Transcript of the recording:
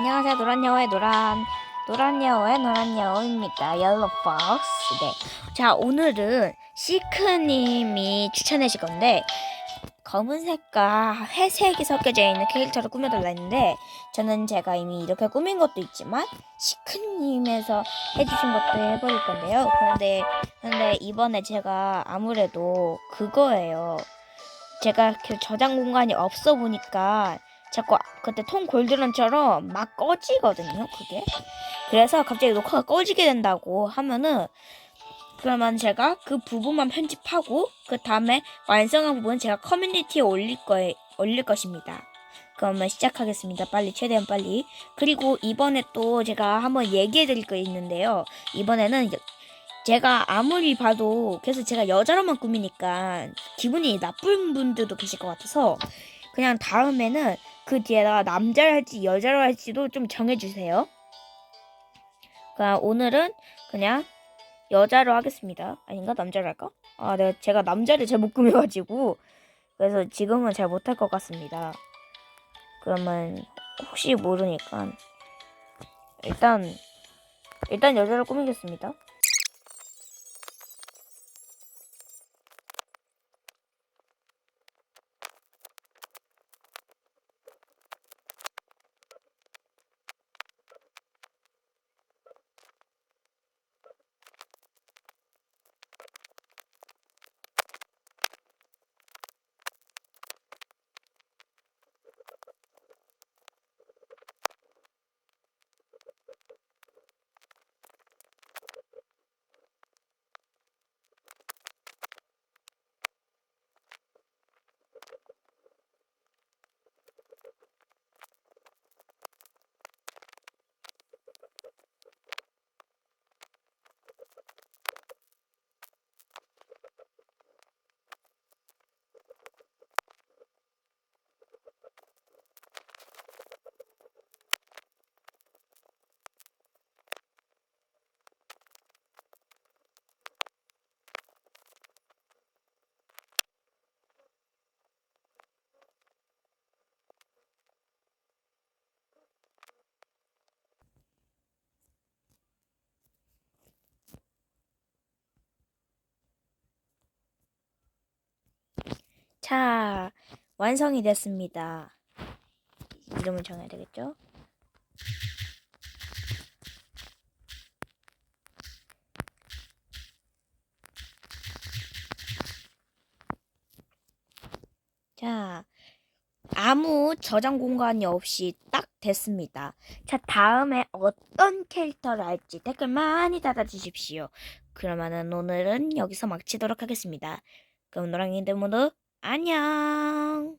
안녕하세요. 노란 여우의 노란 노란 여우의 노란 여우입니다. 옐로우 박스. 네. 자, 오늘은 시크님이 추천해 주신 건데 검은색과 회색이 섞여져 있는 캐릭터를 꾸며달라 했는데 저는 제가 이미 이렇게 꾸민 것도 있지만 시크님에서 해주신 것도 해버릴 건데요. 그런데 근데 이번에 제가 아무래도 그거예요. 제가 그 저장 공간이 없어 보니까 자꾸 그때 톰 골드런처럼 막 꺼지거든요, 그게. 그래서 갑자기 녹화가 꺼지게 된다고 하면은 그러면 제가 그 부분만 편집하고 그 다음에 완성한 부분 제가 커뮤니티에 올릴 거에 올릴 것입니다. 그러면 시작하겠습니다. 빨리 최대한 빨리. 그리고 이번에 또 제가 한번 얘기해 드릴 거 있는데요. 이번에는 여- 제가 아무리 봐도 계속 제가 여자로만 꾸미니까 기분이 나쁜 분들도 계실 것 같아서 그냥 다음에는 그 뒤에다가 남자를 할지 여자로 할지도 좀 정해주세요. 그냥 오늘은 그냥 여자로 하겠습니다. 아닌가 남자로 할까? 아, 내가 제가 남자를 잘 못 꾸며가지고 그래서 지금은 잘 못할 것 같습니다. 그러면 혹시 모르니까 일단 일단 여자로 꾸미겠습니다. 자, 완성이 됐습니다. 이름을 정해야 되겠죠? 자, 아무 저장 공간이 없이 딱 됐습니다. 자, 다음에 어떤 캐릭터를 할지 댓글 많이 달아주십시오. 그러면은 오늘은 여기서 마치도록 하겠습니다. 그럼 노랑이들 모두 안녕.